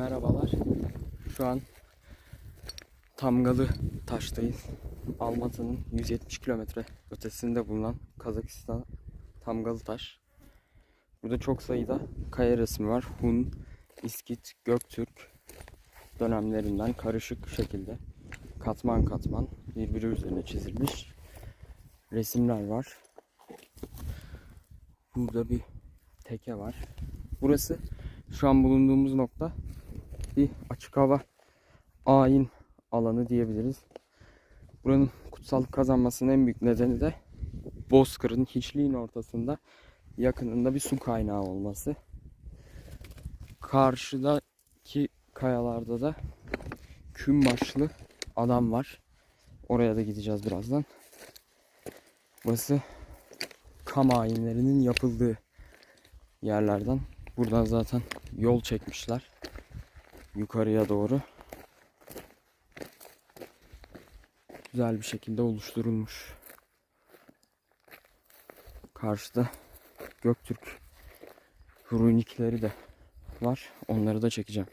Merhabalar. Şu an Tamgalı Taş'tayız. Almatı'nın 170 kilometre ötesinde bulunan Kazakistan Tamgalı Taş. Burada çok sayıda kaya resmi var. Hun, İskit, Göktürk dönemlerinden karışık şekilde katman katman birbiri üzerine çizilmiş resimler var. Burada bir teke var. Burası şu an bulunduğumuz nokta bir açık hava ayin alanı diyebiliriz. Buranın kutsallık kazanmasının en büyük nedeni de Bozkır'ın hiçliğin ortasında yakınında bir su kaynağı olması. Karşıdaki kayalarda da küm başlı adam var. Oraya da gideceğiz birazdan. Burası kam ayinlerinin yapıldığı yerlerden. Buradan zaten yol çekmişler. Yukarıya doğru. Güzel bir şekilde oluşturulmuş. Karşıda Göktürk runikleri de var. Onları da çekeceğim.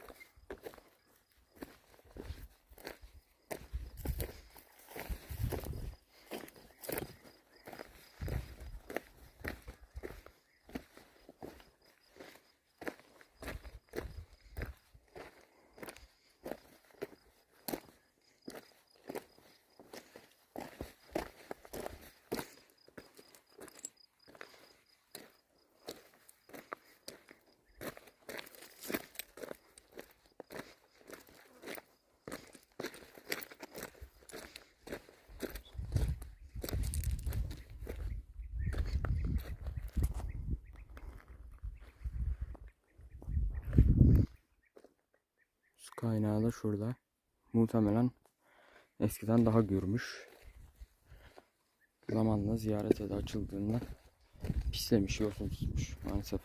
Su kaynağı da şurada. Muhtemelen eskiden daha görmüş. Zamanla ziyarete de açıldığında pislemiş, yosun tutmuş maalesef.